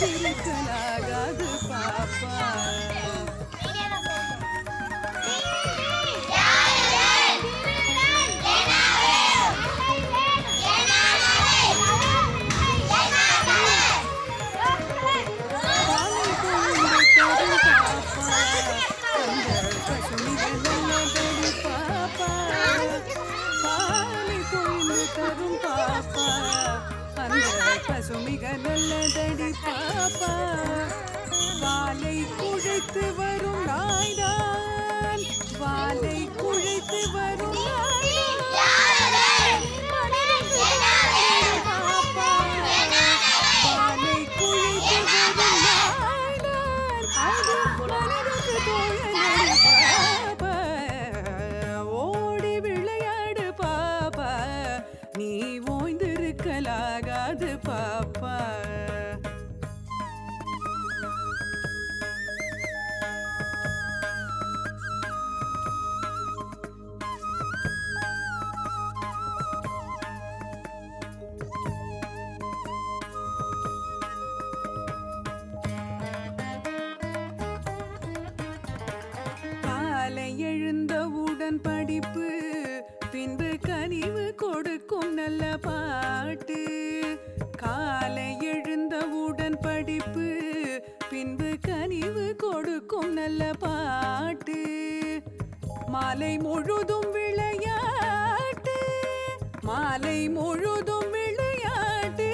ஓய்ந்திருக்கலாகாது பாப்பா பாப்பா வாலை குழைத்து வரும் நாய்தான் வாலை குழைத்து வரும் மாலை முழுதும் விளையாட்டு மாலை முழுதும் விளையாட்டு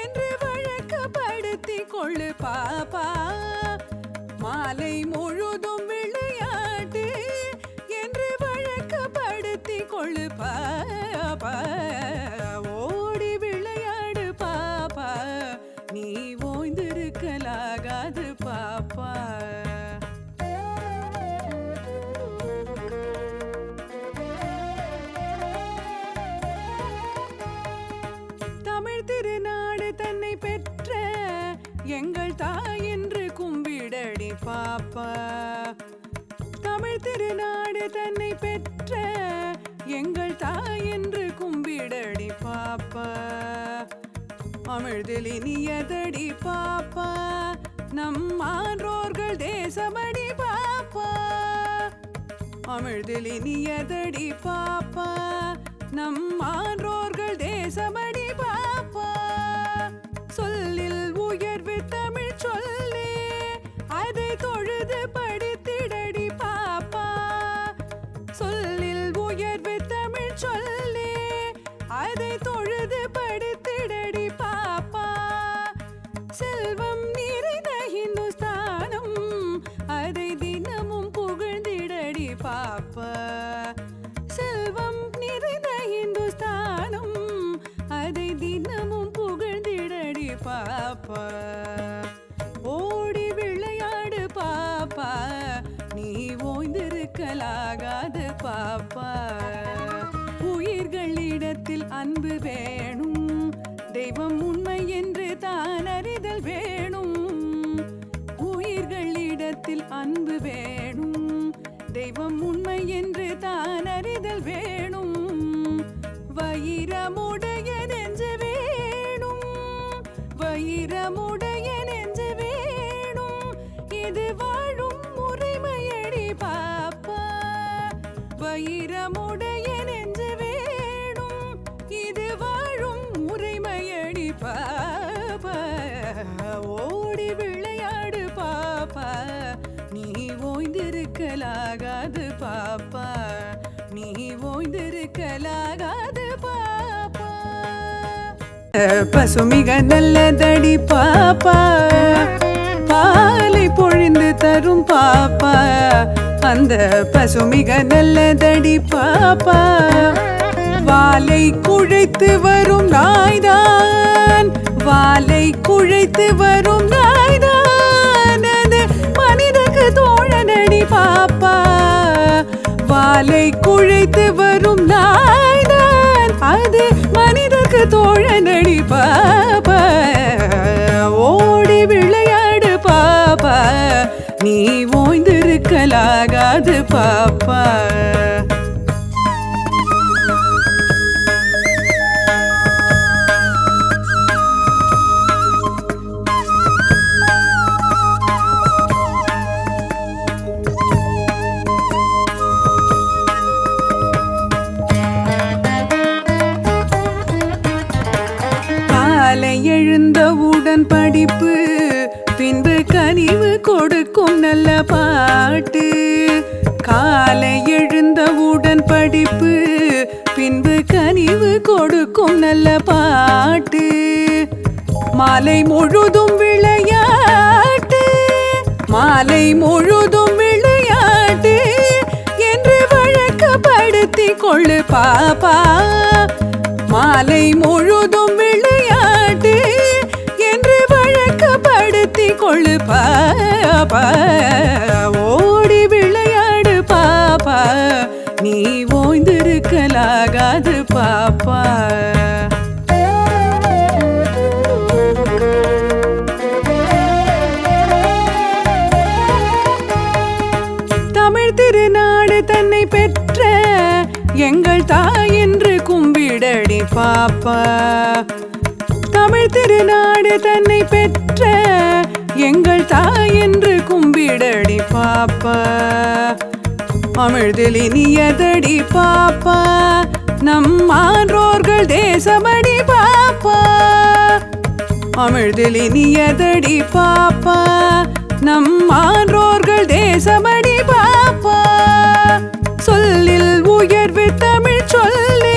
என்று வழக்கப்படுத்திக் கொள்ளு பாப்பா. மாலை முழுதும் எங்கள் தாய் என்று கும்பிடடி பாப்பா. தமிழ் திருநாடு தன்னை பெற்ற எங்கள் தாய் என்று கும்பிடடி பாப்பா. அமிழ்தில் இனியதடி பாப்பா. நம் ஆன்றோர்கள் தேசமடி பாப்பா. அமிழ்தில் இனியதடி பாப்பா. நம் ஆன்றோர்கள் தேசமடி பாப்பா. சொல்லி அதை தொழுது படி உயிர்களிடத்தில் அன்பு வேணும். தெய்வம் உண்மை என்று தான் அறிதல் வேணும். உயிர்களிடத்தில் அன்பு வேணும். தெய்வம் உண்மை என்று தான் அறிதல் வேணும். வைரமுடைய நெஞ்சு வேணும். வைரமுடைய நெஞ்சு வேணும். இது வாழும் முறைமையடி பாப்பா. வைரமுடைய ஆகாது பாப்பா. நீ ஓய்ந்திருக்கலாகாது பாப்பா. பசுமிக நல்லதடி பாப்பா. பாலை பொழிந்து தரும் பாப்பா. அந்த பசுமிக நல்லதடி பாப்பா. வாலை குழைத்து வரும் நாய்தான். வாலை குழைத்து வரும் நாய்தான். வாலை குழைத்து வரும் நாய்தான் அது மனிதக்கு தோழனடி பாப்பா. ஓடி விளையாடு பாப்பா. நீ ஓய்ந்திருக்கலாகாது பாப்பா. காலை எழுந்தவுடன் படிப்பு பின்பு கனிவு கொடுக்கும் நல்ல பாட்டு. காலை எழுந்தவுடன் படிப்பு பின்பு கனிவு கொடுக்கும் நல்ல பாட்டு. மாலை முழுதும் விளையாட்டு மாலை முழுதும் விளையாட்டு என்று வழக்கப்படுத்தி கொள்ளு பாப்பா. மாலை முழுதும் கொழு பாப்பா ஓடி விளையாடு பாப்பா. நீ ஓய்ந்திருக்கலாகாது பாப்பா. தமிழ் திருநாடு தன்னை பெற்ற எங்கள் தாய் என்று கும்பிடடி பாப்பா. தமிழ் திருநாடு தன்னை பெற்ற எங்கள் தாய் என்று கும்பிடடி பாப்பா. அமிழ்தில் இனியதடி பாப்பா. நம்மான்றோர்கள் தேசமடி பாப்பா. அமிழ்தில் இனியதடி பாப்பா. நம்மான்றோர்கள் தேசமடி பாப்பா. சொல்லில் உயர்வு தமிழ் சொல்லி